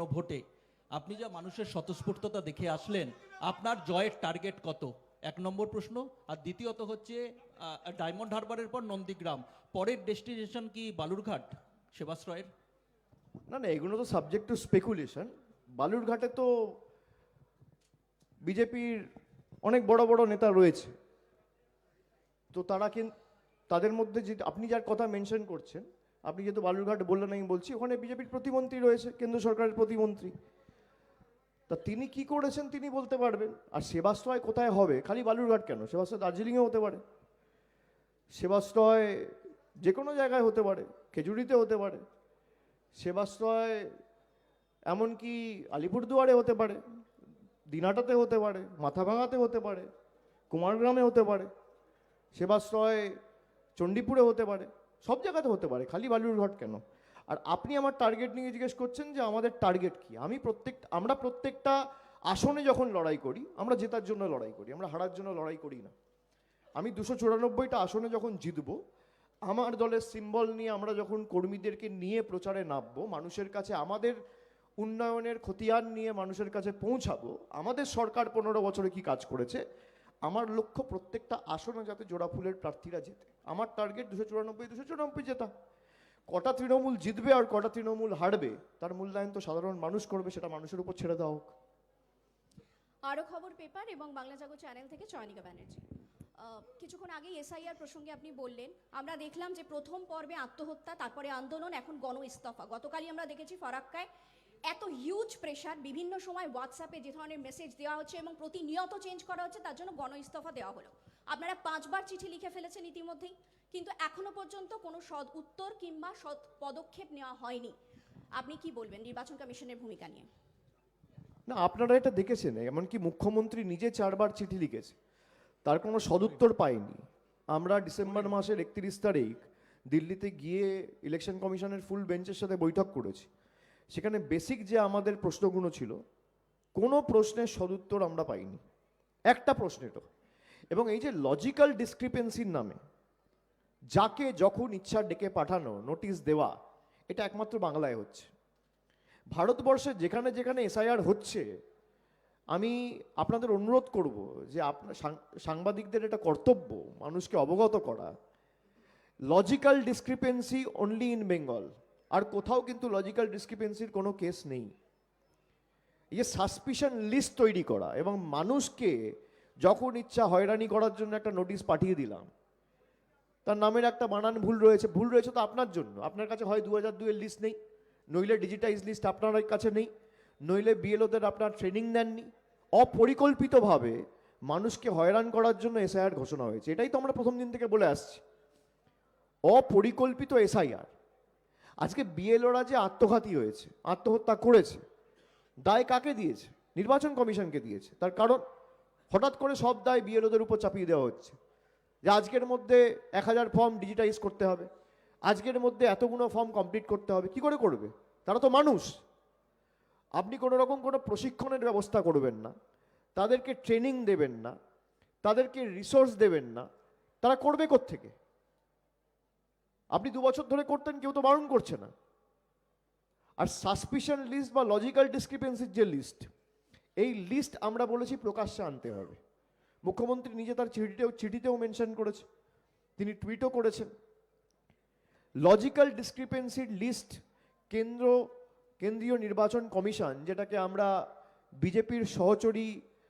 ছাপ্পান্ন ভোটে। আপনি যা মানুষের স্বতঃস্ফূর্ততা দেখে আসলেন, আপনার জয়ের টার্গেট কত? এক নম্বর প্রশ্ন। আর দ্বিতীয়ত হচ্ছে ডায়মন্ড হারবারের পর নন্দীগ্রাম। পরের ডেস্টিনেশন কি বালুরঘাট, সেবাশ্রয়ের? না না, এগুলো তো সাবজেক্ট টু স্পেকুলেশন বালুরঘাটে তো বিজেপির অনেক বড় বড় নেতা রয়েছে। তো তারা কিন্তু তাদের মধ্যে যে, আপনি যার কথা মেনশন করছেন আপনি যেহেতু বালুরঘাট বললেন, আমি বলছি, ওখানে বিজেপির প্রতিমন্ত্রী রয়েছে, কেন্দ্র সরকারের প্রতিমন্ত্রী। তা তিনি কি করেছেন তিনি বলতে পারবেন? আর সেবাশ্রয় কোথায় হবে? খালি বালুরঘাট কেন? সেবাশ্রয় দার্জিলিংয়ে হতে পারে। সেবাশ্রয় যে কোনো জায়গায় হতে পারে, খেজুরিতে হতে পারে। সেবাশ্রয় এমনকি আলিপুরদুয়ারে হতে পারে, দিনাটাতে হতে পারে, মাথাভাঙাতে হতে পারে, কুমারগ্রামে হতে পারে। সেবাশ্রয় চণ্ডীপুরে হতে পারে। সব জায়গাতে হতে পারে, খালি বালুরঘাট কেন? আর আপনি আমার টার্গেট নিয়ে জিজ্ঞেস করছেন যে আমাদের টার্গেট কি? আমি প্রত্যেক, আমরা প্রত্যেকটা আসনে যখন লড়াই করি, আমরা জেতার জন্য লড়াই করি, আমরা হারার জন্য লড়াই করি না। আমি দুশো চুরানব্বইটা আসনে যখন জিতবো, আমার দলের সিম্বল নিয়ে আমরা যখন কর্মীদেরকে নিয়ে প্রচারে নামবো, মানুষের কাছে আমাদের উন্নয়নের খতিয়ান নিয়ে মানুষের কাছে পৌঁছাবো, আমাদের সরকার পনেরো বছরে কি কাজ করেছে? আমার লক্ষ্য প্রত্যেকটা আসনে যাতে জোড়া ফুলের প্রার্থীরা জেতে। আমার টার্গেট দুশো চুরানব্বই দুশো চুরানব্বই জেতা। কটা তৃণমূল জিতবে আর কটা তৃণমূল হারবে, তার মূল্যায়ন তো সাধারণ মানুষ করবে, সেটা মানুষের উপর ছেড়ে দেওয়া হোক। আরও খবর পেপার এবং বাংলা জাগো চ্যানেল থেকে চয়নিকা ব্যানার্জি। কিছুক্ষণ আগেই এসআইআর প্রসঙ্গে আপনি বললেন, আমরা দেখলাম যে প্রথম পর্বে আত্মহত্যা, তারপরে আন্দোলন, এখন গণ ইস্তফা গতকালই আমরা দেখেছি ফারাক্কায় এত হিউজ প্রেশার বিভিন্ন সময় হোয়াটসঅ্যাপে যে ধরনের মেসেজ দেওয়া হচ্ছে এবং প্রতিনিয়ত চেঞ্জ করা হচ্ছে, তার জন্য গণ ইস্তফা দেওয়া হলো। আপনারা পাঁচবার চিঠি লিখে ফেলেছেন ইতিমধ্যেই, কিন্তু এখনও পর্যন্ত কোনো সৎ উত্তর কিংবা সৎ পদক্ষেপ নেওয়া হয়নি। আপনি কি বলবেন নির্বাচন কমিশনের ভূমিকা নিয়ে? না, আপনারা এটা দেখেছেন, এমনকি মুখ্যমন্ত্রী নিজে চারবার চিঠি লিখেছে। তার কোনো সদুত্তর পায়নি। আমরা ডিসেম্বর মাসের একত্রিশ তারিখ দিল্লিতে গিয়ে ইলেকশন কমিশনের ফুল বেঞ্চের সাথে বৈঠক করেছি। সেখানে বেসিক যে আমাদের প্রশ্নগুলো ছিল, কোনো প্রশ্নের সদুত্তর আমরা পাইনি। একটা প্রশ্নেরও এবং এই যে লজিক্যাল ডিসক্রিপেন্সির নামে যাকে যখন ইচ্ছা ডেকে পাঠানো নোটিশ দেওয়া, এটা একমাত্র বাংলায় হচ্ছে। ভারতবর্ষে যেখানে যেখানে এসআইআর হচ্ছে, আমি আপনাদের অনুরোধ করব যে আপনার সাংবাদিকদের এটা কর্তব্য, মানুষকে অবগত করা। Logical discrepancy only in Bengal আর কোথাও কিন্তু লজিক্যাল ডিসক্রিপেন্সির কোনো কেস নেই। এই যে সাসপিশন লিস্ট তৈরি করা এবং মানুষকে যখন ইচ্ছা হয়রানি করার জন্য একটা নোটিশ পাঠিয়ে দিলাম, তার নামের একটা বানান ভুল রয়েছে ভুল রয়েছে তো আপনার জন্য। আপনার কাছে হয় দু হাজার দুয়ের লিস্ট নেই, নইলে ডিজিটাইজ লিস্ট আপনার কাছে নেই, নইলে বিএলওদের আপনার ট্রেনিং নেননি। অপরিকল্পিতভাবে মানুষকে হয়রান করার জন্য এসআইআর ঘোষণা হয়েছে। এটাই তো আমরা প্রথম দিন থেকে বলে আসছি। অপরিকল্পিত এসআইআর আজকে বিএলওরা যে আত্মঘাতী হয়েছে, আত্মহত্যা করেছে, দায় কাকে দিয়েছে? নির্বাচন কমিশনকে দিয়েছে। তার কারণ হঠাৎ করে সব দায় বিএলওদের উপর চাপিয়ে দেওয়া হচ্ছে। যে আজকের মধ্যে এক হাজার ফর্ম ডিজিটাইজ করতে হবে। আজকের মধ্যে এতগুলো ফর্ম কমপ্লিট করতে হবে। কি করে করবে? তারা তো মানুষ। আপনি কোনো রকম কোনো প্রশিক্ষণের ব্যবস্থা করবেন না। তাদেরকে ট্রেনিং দেবেন না। তাদেরকে রিসোর্স দেবেন না। তারা করবে থেকে আপনি দু বছর ধরে করতেন, কেউ তো বারণ করছে না। আর সাসপিশন লিস্ট বা লজিক্যাল ডিসক্রিপেন্সির যে লিস্ট এই লিস্ট আমরা বলেছি প্রকাশ্যে আনতে হবে। মুখ্যমন্ত্রী নিজে তার চিঠিতেও চিঠিতেও মেনশন করেছে, তিনি টুইটও করেছেন। লজিক্যাল ডিসক্রিপেন্সির লিস্ট কেন্দ্র, কেন্দ্রীয় নির্বাচন কমিশন, যেটাকে আমরা বিজেপির সহচরী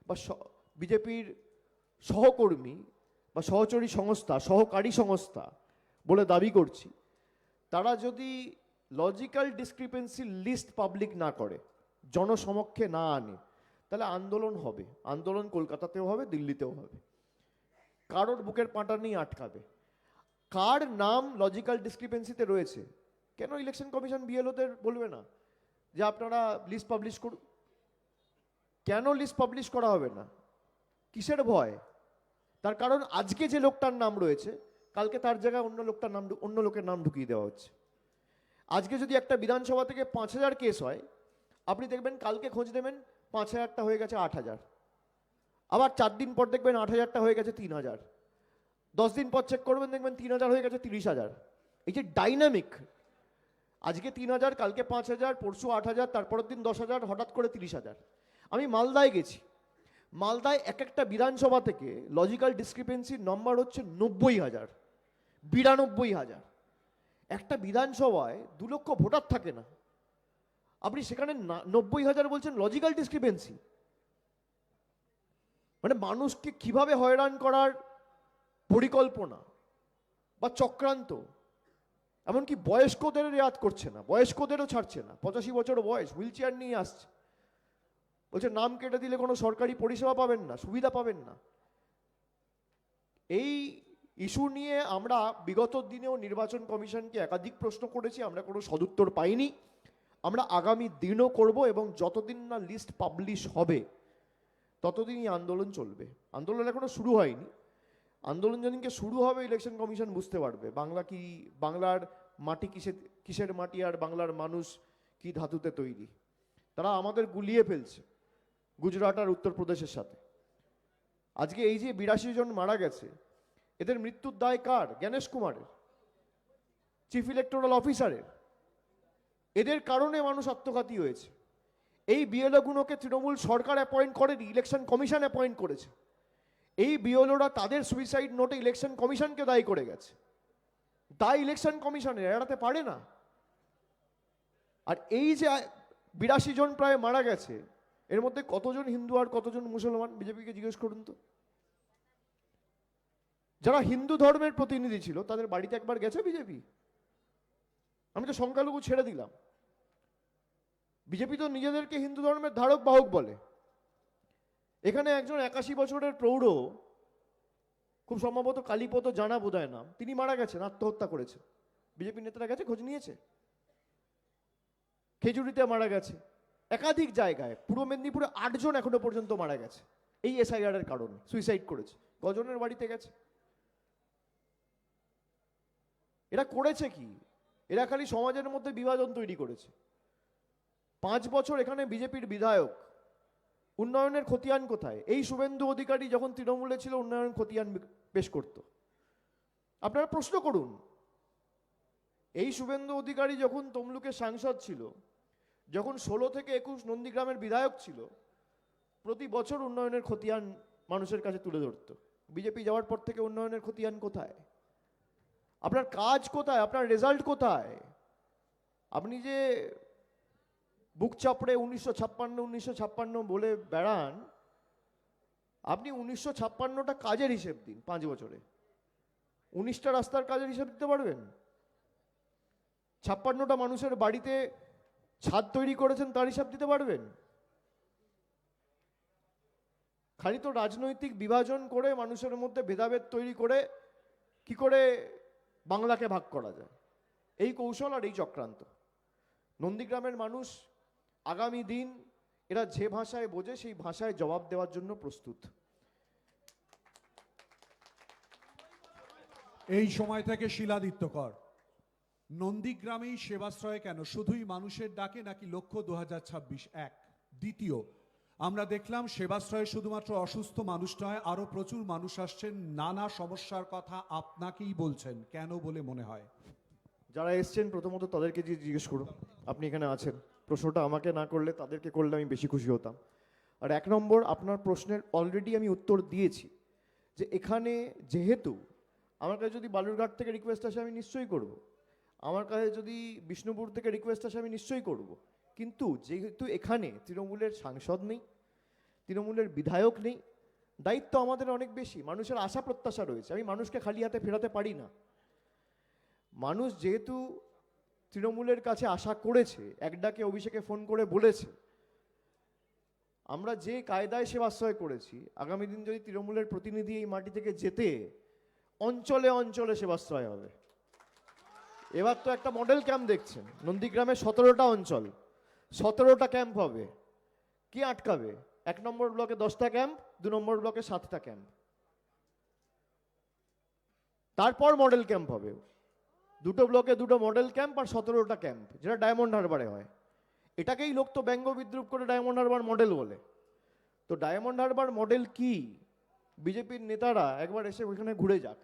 বা বিজেপির সহকর্মী বা সহচরী সংস্থা, সহকারী সংস্থা বলে দাবি করছি, তারা যদি লজিক্যাল ডিসক্রিপেন্সি লিস্ট পাবলিক না করে, জনসমক্ষে না আনে, তাহলে আন্দোলন হবে। আন্দোলন কলকাতাতেও হবে, দিল্লিতেও হবে। কারোর বুকের পাঁটা নিয়ে আটকাবে। কার নাম লজিক্যাল ডিসক্রিপেন্সিতে রয়েছে? কেন ইলেকশন কমিশন বিএলওদের বলবে না? যে আপনারা লিস্ট পাবলিশ করুন। কেন লিস্ট পাবলিশ করা হবে না? কিসের ভয়? তার কারণ আজকে যে লোকটার নাম রয়েছে কালকে তার জায়গায় অন্য লোকটার নাম অন্য লোকের নাম ঢুকিয়ে দেওয়া হচ্ছে। আজকে যদি একটা বিধানসভা থেকে পাঁচ হাজার কেস হয়, আপনি দেখবেন কালকে খোঁজ দেবেন পাঁচ হাজারটা হয়ে গেছে আট হাজার। আবার চার দিন পর দেখবেন আট হাজারটা হয়ে গেছে তিন হাজার। দশ দিন পর চেক করবেন, দেখবেন তিন হাজার হয়ে গেছে তিরিশ হাজার। এই যে ডাইনামিক আজকে তিন হাজার, কালকে পাঁচ হাজার, পরশু আট হাজার, তারপরের দিন দশ হাজার, হঠাৎ করে তিরিশ হাজার। আমি মালদায় গেছি। মালদায় এক একটা বিধানসভা থেকে লজিক্যাল ডিসক্রিপেন্সির নম্বর হচ্ছে নব্বই হাজার। বিরানব্বই হাজার। একটা বিধানসভায় দু লক্ষ ভোটার থাকে না। আপনি সেখানে নব্বই হাজার বলছেন লজিক্যাল ডিসক্রিপেন্সি মানে মানুষকে কীভাবে হয়রান করার পরিকল্পনা বা চক্রান্ত। এমনকি বয়স্কদের রেয়াত করছে না, বয়স্কদেরও ছাড়ছে না। পঁচাশি বছর বয়স হুইল চেয়ার নিয়ে আসছে। বলছে, নাম কেটে দিলে কোনো সরকারি পরিষেবা পাবেন না, সুবিধা পাবেন না। এই ইস্যু নিয়ে আমরা বিগত দিনেও নির্বাচন কমিশনকে একাধিক প্রশ্ন করেছি, আমরা কোনো সদুত্তর পাইনি। আমরা আগামী দিনও করব এবং যতদিন না লিস্ট পাবলিশ হবে, ততদিনই আন্দোলন চলবে। আন্দোলন এখনও শুরু হয়নি। আন্দোলন যেদিনকে শুরু হবে, ইলেকশন কমিশন বুঝতে পারবে। বাংলা কি, বাংলার মাটি কিসে, কিসের মাটি আর বাংলার মানুষ কি ধাতুতে তৈরি? তারা আমাদের গুলিয়ে ফেলছে গুজরাট আর উত্তরপ্রদেশের সাথে। আজকে এই যে বিরাশি জন মারা গেছে এদের মৃত্যুর দায় কার? জ্ঞানেশ কুমারের। চিফ ইলেকটোরাল অফিসারের এদের কারণে মানুষ আত্মঘাতী হয়েছে। এই বিএলওগুলোকে তৃণমূল সরকার অ্যাপয়েন্ট করেনি ইলেকশন কমিশন অ্যাপয়েন্ট করেছে। এই বিএলওরা তাদের সুইসাইড নোটে ইলেকশন কমিশনকে দায়ী করে গেছে। দায় ইলেকশন কমিশনের এড়াতে পারে না। আর এই যে বিরাশি জন প্রায় মারা গেছে, এর মধ্যে কতজন হিন্দু আর কতজন মুসলমান? বিজেপিকে জিজ্ঞেস করুন তো। যারা হিন্দু ধর্মের প্রতিনিধি ছিল, তাদের বাড়িতে একবার গেছে বিজেপি? আমি তো সংখ্যালঘু ছেড়ে দিলাম। বিজেপি তো নিজেদেরকে হিন্দু ধর্মের ধারক বাহক বলে। এখানে একজন একাশি বছরের প্রৌঢ়, খুব সম্ভবত কালীপদ জানা বোধহয় নাম, তিনি মারা গেছেন, আত্মহত্যা করেছে বিজেপি নেতারা গেছে, খোঁজ নিয়েছে। খেজুরিতে মারা গেছে। একাধিক জায়গায়, পূর্ব মেদিনীপুরে আটজন এখনও পর্যন্ত মারা গেছে। এই এসআইআর এর কারণে সুইসাইড করেছে। কজনের বাড়িতে গেছে? এরা করেছে কি? এরা খালি সমাজের মধ্যে বিভাজন তৈরি করেছে। পাঁচ বছর এখানে বিজেপির বিধায়ক, উন্নয়নের খতিয়ান কোথায়? এই শুভেন্দু অধিকারী যখন তৃণমূলে ছিল উন্নয়ন খতিয়ান পেশ করত। আপনারা প্রশ্ন করুন, এই শুভেন্দু অধিকারী যখন তমলুকের সাংসদ ছিল, যখন ষোলো থেকে একুশ নন্দীগ্রামের বিধায়ক ছিল, প্রতি বছর উন্নয়নের খতিয়ান মানুষের কাছে তুলে ধরত। বিজেপি যাওয়ার পর থেকে উন্নয়নের খতিয়ান কোথায়? আপনার কাজ কোথায়? আপনার রেজাল্ট কোথায়? আপনি যে বুক চাপড়ে উনিশশো ছাপ্পান্ন উনিশশো ছাপ্পান্ন বলে বেড়ান, আপনি উনিশশো ছাপ্পান্নটা কাজের হিসেব দিন পাঁচ বছরে। উনিশটা রাস্তার কাজের হিসেব দিতে পারবেন? ছাপ্পান্নটা মানুষের বাড়িতে ছাদ তৈরি করেছেন তার হিসাব দিতে পারবেন? খালি তো রাজনৈতিক বিভাজন করে মানুষের মধ্যে ভেদাভেদ তৈরি করে কি করে বাংলাকে ভাগ করা যায়। এই কৌশল আর এই চক্রান্ত। নন্দীগ্রামের মানুষ আগামী দিন এরা যে ভাষায় বোঝে সেই ভাষায় জবাব দেওয়ার জন্য প্রস্তুত। এই সময় থেকে শিলাদিত্য কর। নন্দীগ্রামেই সেবাশ্রয় কেন? শুধুই মানুষের ডাকে নাকি লক্ষ্য দু এক? দ্বিতীয় আমরা দেখলাম সেবাশ্রয়ে শুধুমাত্র অসুস্থ মানুষ নয়, আরও প্রচুর মানুষ আসছেন। নানা সমস্যার কথা আপনাকেই বলছেন, কেন বলে মনে হয়? যারা এসছেন, প্রথমত তাদেরকে জিজ্ঞেস করুন, আপনি এখানে আছেন। প্রশ্নটা আমাকে না করলে তাদেরকে করলে আমি বেশি খুশি হতাম। আর এক নম্বর, আপনার প্রশ্নের অলরেডি আমি উত্তর দিয়েছি যে এখানে যেহেতু আমার কাছে যদি বালুরঘাট থেকে রিকোয়েস্ট আসে, আমি নিশ্চয়ই করব। আমার কাছে যদি বিষ্ণুপুর থেকে রিকোয়েস্ট আসে, আমি নিশ্চয়ই করব। কিন্তু যেহেতু এখানে তৃণমূলের সাংসদ নেই, তৃণমূলের বিধায়ক নেই, দায়িত্ব আমাদের অনেক বেশি। মানুষের আশা প্রত্যাশা রয়েছে। আমি মানুষকে খালি হাতে ফেরাতে পারি না। মানুষ যেহেতু তৃণমূলের কাছে আশা করেছে, এক ডাকে অভিষেকে ফোন করে বলেছে, আমরা যে কায়দায় সেবাশ্রয় করেছি, আগামী দিন যদি তৃণমূলের প্রতিনিধি এই মাটি থেকে যেতে, অঞ্চলে অঞ্চলে সেবাশ্রয় হবে। এবার তো একটা মডেল ক্যাম্প দেখছেন। নন্দীগ্রামে সতেরোটা অঞ্চল। সতেরোটা ক্যাম্প হবে। কি আটকাবে? এক নম্বর ব্লকে দশটা ক্যাম্প, দু নম্বর ব্লকে সাতটা ক্যাম্প। তারপর মডেল ক্যাম্প হবে। দুটো ব্লকে দুটো মডেল ক্যাম্প আর সতেরোটা ক্যাম্প, যেটা ডায়মন্ড হারবারে হয়। এটাকেই লোক তো ব্যঙ্গ বিদ্রুপ করে ডায়মন্ড হারবার মডেল বলে। তো ডায়মন্ড হারবার মডেল কি? বিজেপির নেতারা একবার এসে ওইখানে ঘুরে যাক।